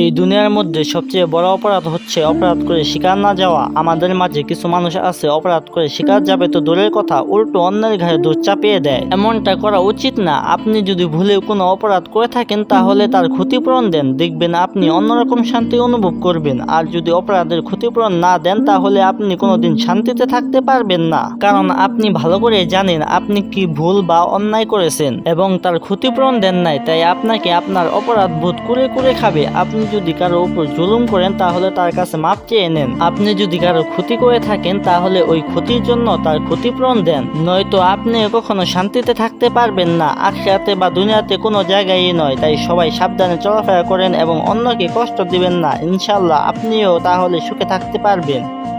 এই দুনিয়ার মধ্যে সবচেয়ে বড় অপরাধ হচ্ছে অপরাধ করে শিকার না যাওয়া। আমাদের মাঝে কিছু মানুষ আছে, অপরাধ করে শিকার যাবে তো দূরের কথা, উল্টো অন্যের ঘাড়ে দোষ চাপিয়ে দেয়। এমনটা করা উচিত না। আপনি যদি ভুলে কোনো অপরাধ করে থাকেন, তাহলে তার ক্ষতিপূরণ দেন। দেখবেন আপনি অন্যরকম শান্তি অনুভব করবেন। আর যদি অপরাধের ক্ষতিপূরণ না দেন, তাহলে আপনি কোনোদিন শান্তিতে থাকতে পারবেন না। কারণ আপনি ভালো করে জানেন আপনি কি ভুল বা অন্যায় করেছেন, এবং তার ক্ষতিপূরণ দেন নাই, তাই আপনাকে আপনার অপরাধ বোধ করে করে খাবে। আপনি যদি কারও উপর জুলুম করেন, তাহলে তার কাছে মাপ চেয়ে নেন। আপনি যদি কারও ক্ষতি করে থাকেন, তাহলে ওই ক্ষতির জন্য তার ক্ষতিপূরণ দেন। নয়তো আপনি কখনো শান্তিতে থাকতে পারবেন না। আখড়াতে বা দুনিয়াতে কোনো জায়গায় নয়। তাই সবাই সাবধানে চলাফেরা করেন এবং অন্যকে কষ্ট দিবেন না। ইনশাল্লাহ আপনিও তাহলে সুখে থাকতে পারবেন।